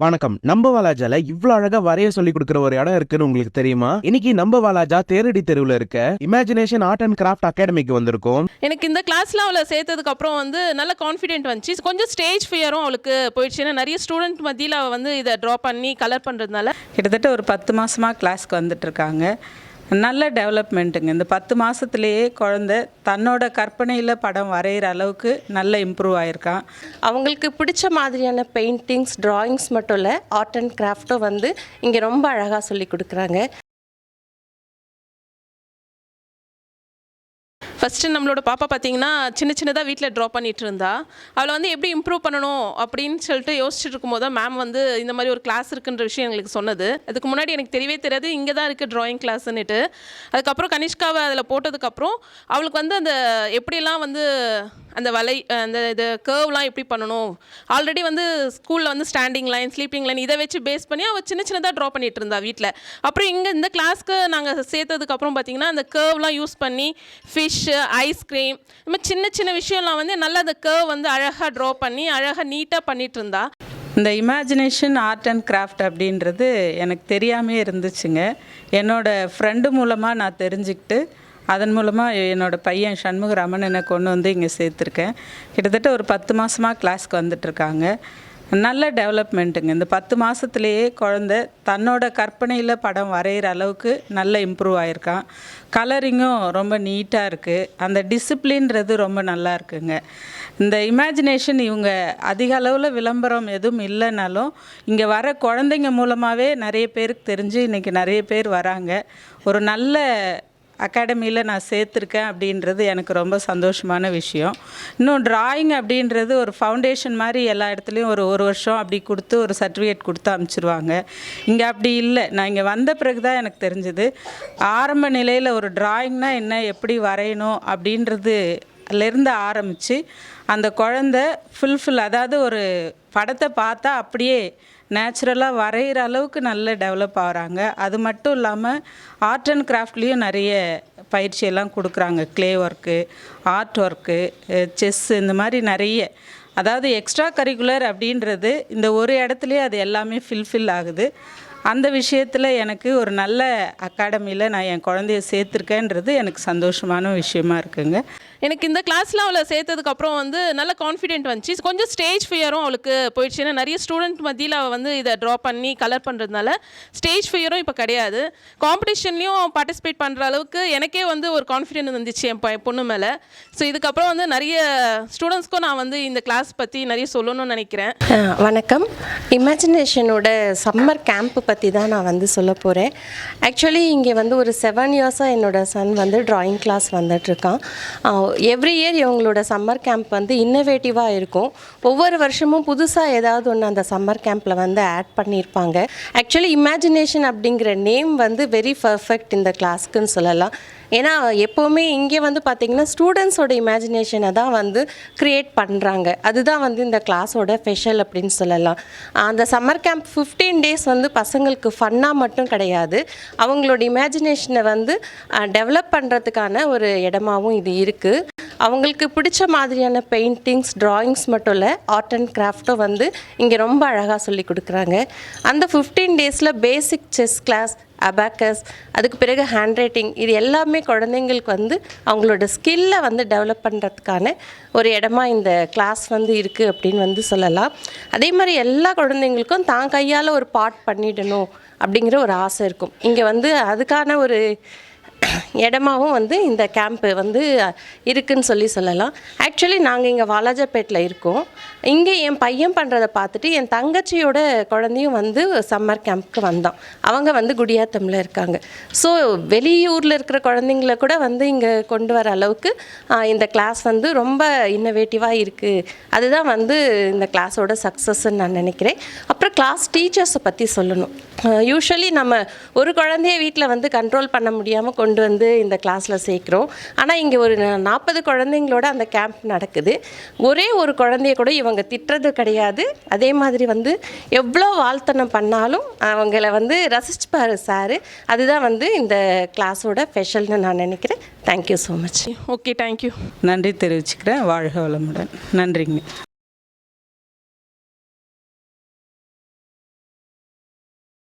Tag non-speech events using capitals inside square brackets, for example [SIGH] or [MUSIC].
வணக்கம். நம்ப வாலாஜால இவ்ளோ அழகா வரைய சொல்லி கொடுக்குற ஒரு இடம் இருக்குன்னு உங்களுக்கு தெரியுமா? இன்னைக்கு நம்ப வாலாஜா தேரடி தெருவுல இருக்க இமேஜினேஷன் ஆர்ட் அண்ட் கிராஃப்ட் அகாடமிக்கு வந்திருக்கோம். எனக்கு இந்த கிளாஸில் அவளை சேர்த்ததுக்கு அப்புறம் வந்து நல்ல கான்ஃபிடென்ட் வந்துச்சு. கொஞ்சம் ஸ்டேஜ் ஃபியரும் அவளுக்கு போயிடுச்சு. ஏன்னா நிறைய ஸ்டூடெண்ட் மத்தியில் அவள் வந்து இதை ட்ரா பண்ணி கலர் பண்ணுறதுனால கிட்டத்தட்ட ஒரு பத்து மாதமாக கிளாஸ்க்கு வந்துட்டுருக்காங்க நல்ல டெவலப்மெண்ட்டுங்க இந்த பத்து மாதத்துலேயே குழந்த தன்னோட கற்பனையில் படம் வரைகிற அளவுக்கு நல்ல இம்ப்ரூவ் ஆயிருக்கான் அவங்களுக்கு பிடிச்ச மாதிரியான பெயிண்டிங்ஸ் ட்ராயிங்ஸ் மட்டும் இல்லை ஆர்ட் அண்ட் கிராஃப்ட்டும் வந்து இங்கே ரொம்ப அழகாக சொல்லி கொடுக்குறாங்க. ஃபஸ்ட்டு நம்மளோட பாப்பா பார்த்தீங்கன்னா சின்ன சின்னதாக வீட்டில் ட்ரா பண்ணிட்டு இருந்தா அவளை வந்து எப்படி இம்ப்ரூவ் பண்ணணும் அப்படின்னு சொல்லிட்டு யோசிச்சுட்டு இருக்கும்போது தான் மேம் வந்து இந்த மாதிரி ஒரு கிளாஸ் இருக்குன்ற விஷயம் எங்களுக்கு சொன்னது. அதுக்கு முன்னாடி எனக்கு தெரியவே தெரியாது இங்கே தான் இருக்குது ட்ராயிங் கிளாஸ்ன்னுட்டு அதுக்கப்புறம் கனிஷ்காவை அதில் போட்டதுக்கப்புறம் அவளுக்கு வந்து அந்த எப்படிலாம் வந்து அந்த வலை அந்த இது கேர்வ்லாம் எப்படி பண்ணணும்? ஆல்ரெடி வந்து ஸ்கூலில் வந்து ஸ்டாண்டிங் லைன் ஸ்லீப்பிங் லைன் இதை வச்சு பேஸ் பண்ணி அவள் சின்ன சின்னதாக ட்ரா பண்ணிட்டு இருந்தா வீட்டில் அப்புறம் இங்கே இந்த கிளாஸ்க்கு நாங்கள் சேர்த்ததுக்கப்புறம் பார்த்தீங்கன்னா அந்த கேர்வ்லாம் யூஸ் பண்ணி ஃபிஷ்ஷு ஐஸ்கிரீம் இந்த மாதிரி சின்ன சின்ன விஷயம்லாம் வந்து நல்லா அந்த கேர்வ் வந்து அழகாக ட்ரா பண்ணி அழகாக நீட்டாக பண்ணிட்டு இருந்தா இந்த இமேஜினேஷன் ஆர்ட் அண்ட் கிராஃப்ட் அப்படின்றது எனக்கு தெரியாமே இருந்துச்சுங்க. என்னோடய ஃப்ரெண்டு மூலமாக நான் தெரிஞ்சுக்கிட்டு அதன் மூலமாக என்னோடய பையன் சண்முகராமன் என்னை கொண்டு வந்து இங்கே சேர்த்துருக்கேன். கிட்டத்தட்ட ஒரு பத்து மாதமாக கிளாஸ்க்கு வந்துட்டுருக்காங்க. நல்ல டெவலப்மெண்ட்டுங்க இந்த பத்து மாதத்துலேயே குழந்த தன்னோட கற்பனையில் படம் வரைகிற அளவுக்கு நல்ல இம்ப்ரூவ் ஆயிருக்கான் கலரிங்கும் ரொம்ப நீட்டாக இருக்குது அந்த டிசிப்ளின்றது ரொம்ப நல்லா இருக்குங்க. இந்த இமேஜினேஷன் இவங்க அதிக அளவில் விளம்பரம் எதுவும் இல்லைனாலும் இங்கே வர குழந்தைங்க மூலமாகவே நிறைய பேருக்கு தெரிஞ்சு இன்றைக்கி நிறைய பேர் வராங்க. ஒரு நல்ல அகாடமியில் நான் சேர்த்துருக்கேன் அப்படின்றது எனக்கு ரொம்ப சந்தோஷமான விஷயம். இன்னும் ட்ராயிங் அப்படின்றது ஒரு ஃபவுண்டேஷன் மாதிரி எல்லா இடத்துலையும் ஒரு ஒரு வருஷம் அப்படி கொடுத்து ஒரு சர்டிஃபிகேட் கொடுத்து அனுப்பிச்சிருவாங்க இங்கே அப்படி இல்லை. நான் இங்கே வந்த பிறகு தான் எனக்கு தெரிஞ்சது. ஆரம்ப நிலையில் ஒரு ட்ராயிங்னால் என்ன எப்படி வரையணும் அப்படின்றது லேருந்து ஆரம்பித்து அந்த குழந்த ஃபுல்ஃபில் அதாவது ஒரு படத்தை பார்த்தா அப்படியே நேச்சுரலாக வரைகிற அளவுக்கு நல்ல டெவலப் ஆகிறாங்க. அது மட்டும் இல்லாமல் ஆர்ட் அண்ட் கிராஃப்ட்லேயும் நிறைய பயிற்சியெல்லாம் கொடுக்குறாங்க. Clay work art work chess இந்த மாதிரி நிறைய. அதாவது எக்ஸ்ட்ரா கரிக்குலர் அப்படின்றது இந்த ஒரு இடத்துலையே அது எல்லாமே ஃபில்ஃபில் ஆகுது. அந்த விஷயத்தில் எனக்கு ஒரு நல்ல அகாடமியில் நான் என் குழந்தைய சேர்த்துருக்கேன்றது எனக்கு சந்தோஷமான விஷயமா இருக்குங்க. எனக்கு இந்த கிளாஸில் அவளை சேர்த்ததுக்கப்புறம் வந்து நல்ல கான்ஃபிடென்ட் வந்துச்சு. கொஞ்சம் ஸ்டேஜ் ஃபியரும் அவளுக்கு போயிடுச்சு. ஏன்னா நிறைய ஸ்டூடெண்ட் மத்தியில் அவள் வந்து இதை ட்ரா பண்ணி கலர் பண்ணுறதுனால ஸ்டேஜ் ஃபியரும் இப்போ கிடையாது. காம்படிஷன்லேயும் பார்ட்டிசிபேட் பண்ணுற அளவுக்கு எனக்கே வந்து ஒரு கான்ஃபிடென்ட் வந்துச்சு என் பொண்ணு மேலே. ஸோ இதுக்கப்புறம் வந்து நிறைய ஸ்டூடெண்ட்ஸ்க்கும் நான் வந்து இந்த கிளாஸ் பற்றி நிறைய சொல்லணும்னு நினைக்கிறேன். வணக்கம். இமேஜினேஷனோட சம்மர் கேம்ப் பற்றி தான் நான் வந்து சொல்ல போகிறேன் ஆக்சுவலி இங்கே வந்து ஒரு செவன் இயர்ஸாக என்னோட சன் வந்து ட்ராயிங் கிளாஸ் வந்துட்டுருக்கான் எவ்ரி இயர் இவங்களோட சம்மர் கேம்ப் வந்து இன்னோவேட்டிவாக இருக்கும். ஒவ்வொரு வருஷமும் புதுசாக ஏதாவது ஒன்று அந்த சம்மர் கேம்பில் வந்து ஆட் பண்ணியிருப்பாங்க ஆக்சுவலி இமேஜினேஷன் அப்படிங்கிற நேம் வந்து வெரி பர்ஃபெக்ட் இந்த கிளாஸ்க்குன்னு சொல்லலாம். ஏன்னா எப்போவுமே இங்கே வந்து பார்த்திங்கன்னா ஸ்டூடெண்ட்ஸோட இமேஜினேஷனை தான் வந்து க்ரியேட் பண்ணுறாங்க அதுதான் வந்து இந்த கிளாஸோட ஸ்பெஷல் அப்படின்னு சொல்லலாம். அந்த சம்மர் கேம்ப் ஃபிஃப்டீன் டேஸ் வந்து பசங்களுக்கு ஃபன்னாக மட்டும் கிடையாது. அவங்களோட இமேஜினேஷனை வந்து டெவலப் பண்ணுறதுக்கான ஒரு இடமாவும் இது இருக்குது அவங்களுக்கு பிடிச்ச மாதிரியான பெயிண்டிங்ஸ் ட்ராயிங்ஸ் மட்டும் இல்லை ஆர்ட் அண்ட் கிராஃப்ட்டும் வந்து இங்கே ரொம்ப அழகாக சொல்லி கொடுக்குறாங்க. அந்த ஃபிஃப்டீன் டேஸில் பேசிக் செஸ் கிளாஸ் அபாக்கஸ் அதுக்கு பிறகு ஹேண்ட் ரைட்டிங் இது எல்லாமே குழந்தைங்களுக்கு வந்து அவங்களோட ஸ்கில்லை வந்து டெவலப் பண்ணுறதுக்கான ஒரு இடமா இந்த கிளாஸ் வந்து இருக்குது அப்படின்னு வந்து சொல்லலாம். அதே மாதிரி எல்லா குழந்தைங்களுக்கும் தான் கையால் ஒரு பாட் பண்ணிடணும் அப்படிங்கிற ஒரு ஆசை இருக்கும். இங்கே வந்து அதுக்கான ஒரு [COUGHS] இடமாவும் வந்து இந்த கேம்ப்பு வந்து இருக்குன்னு சொல்லி சொல்லலாம். ஆக்சுவலி நாங்கள் இங்கே வாலாஜாப்பேட்டில் இருக்கோம். இங்கே என் பையன் பண்ணுறதை பார்த்துட்டு என் தங்கச்சியோட குழந்தையும் வந்து சம்மர் கேம்ப்க்கு வந்தான். அவங்க வந்து குடியாத்தமில் இருக்காங்க. ஸோ வெளியூரில் இருக்கிற குழந்தைங்கள கூட வந்து இங்கே கொண்டு வர அளவுக்கு இந்த கிளாஸ் வந்து ரொம்ப இன்னோவேட்டிவாக இருக்குது அதுதான் வந்து இந்த கிளாஸோட சக்ஸஸ்ன்னு நான் நினைக்கிறேன். அப்புறம் கிளாஸ் டீச்சர்ஸை பற்றி சொல்லணும். யூஸ்வலி நம்ம ஒரு குழந்தைய வீட்டில் வந்து கண்ட்ரோல் பண்ண முடியாமல் கொண்டு கொண்டு வந்து இந்த கிளாஸில் சேர்க்குறோம். ஆனால் இங்கே ஒரு நாற்பது குழந்தைங்களோட அந்த கேம்ப் நடக்குது. ஒரே ஒரு குழந்தைய கூட இவங்க திட்டுறது கிடையாது. அதே மாதிரி வந்து எவ்வளோ வாழ்த்தனம் பண்ணாலும் அவங்கள வந்து ரசிச்சுப்பாரு சார். அதுதான் வந்து இந்த கிளாஸோட ஸ்பெஷல்னு நான் நினைக்கிறேன். Thank you so much okay thank you நன்றி தெரிவிச்சுக்கிறேன். வாழ்க வளமுடன். நன்றிங்க.